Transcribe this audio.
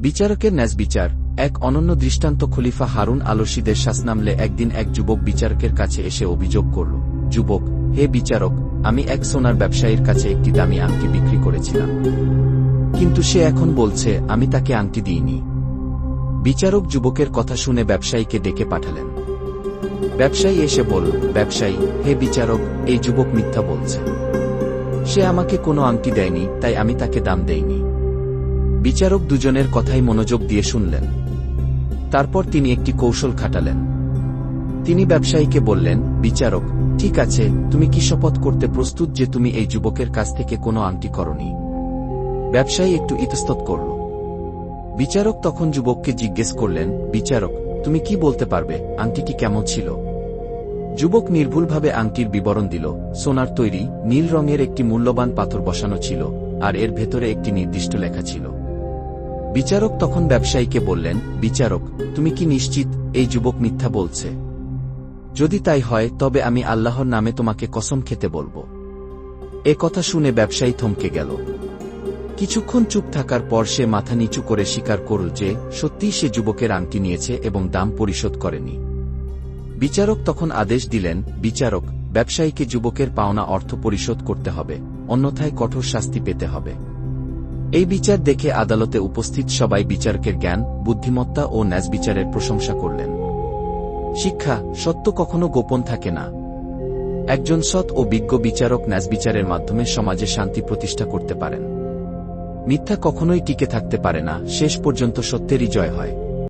বিচারকের ন্যাজ বিচার। এক অনন্য দৃষ্টান্ত খলিফা হারুন আলসিদের শাসনামলে একদিন এক যুবক বিচারকের কাছে এসে অভিযোগ করল, যুবক, হে বিচারক, আমি এক সোনার ব্যবসায়ীর কাছে একটি দামি আংটি বিক্রি করেছিলাম। কিন্তু সে এখন বলছে, আমি তাকে আংটি দিইনি। বিচারক যুবকের কথা শুনে ব্যবসায়ীকে ডেকে পাঠালেন। ব্যবসায়ী এসে বলল, ব্যবসায়ী, হে বিচারক, এই যুবক মিথ্যা বলছে। সে আমাকে কোনো আংটি দেয়নি, তাই আমি তাকে দাম দেইনি। বিচারক দুজনের কথাই মনোযোগ দিয়ে শুনলেন। তারপর তিনি একটি কৌশল খাটালেন। তিনি ব্যবসায়ীকে বললেন, বিচারক, ঠিক আছে, তুমি কি শপথ করতে প্রস্তুত যে তুমি এই যুবকের কাছ থেকে কোনো আংটি করনি? ব্যবসায়ী একটু ইতস্তত করল। বিচারক তখন যুবককে জিজ্ঞেস করলেন, বিচারক, তুমি কি বলতে পারবে, আংটিটি কেমন ছিল? যুবক নির্ভুলভাবে আংটির বিবরণ দিল, সোনার তৈরি, নীল রঙের একটি মূল্যবান পাথর বসানো ছিল, আর এর ভেতরে একটি নির্দিষ্ট লেখা ছিল। বিচারক তখন ব্যবসায়ীকে বললেন, বিচারক, তুমি কি নিশ্চিত এই যুবক মিথ্যা বলছে? যদি তাই হয়, তবে আমি আল্লাহর নামে তোমাকে কসম খেতে বলব। এ কথা শুনে ব্যবসায়ী থমকে গেল। কিছুক্ষণ চুপ থাকার পর সে মাথা নিচু করে স্বীকার করল যে, সত্যিই সে যুবকের আংটি নিয়েছে এবং দাম পরিশোধ করেনি। বিচারক তখন আদেশ দিলেন, বিচারক, ব্যবসায়ীকে যুবকের পাওনা অর্থ পরিশোধ করতে হবে, অন্যথায় কঠোর শাস্তি পেতে হবে। এই বিচার দেখে আদালতে উপস্থিত সবাই বিচারকের জ্ঞান, বুদ্ধিমত্তা ও ন্যাজ বিচারের প্রশংসা করলেন। শিক্ষা, সত্য কখনো গোপন থাকে না। একজন সৎ ও বিজ্ঞ বিচারক ন্যাজ বিচারের মাধ্যমে সমাজে শান্তি প্রতিষ্ঠা করতে পারেন। মিথ্যা কখনোই টিকে থাকতে পারে না, শেষ পর্যন্ত সত্যেরই জয় হয়।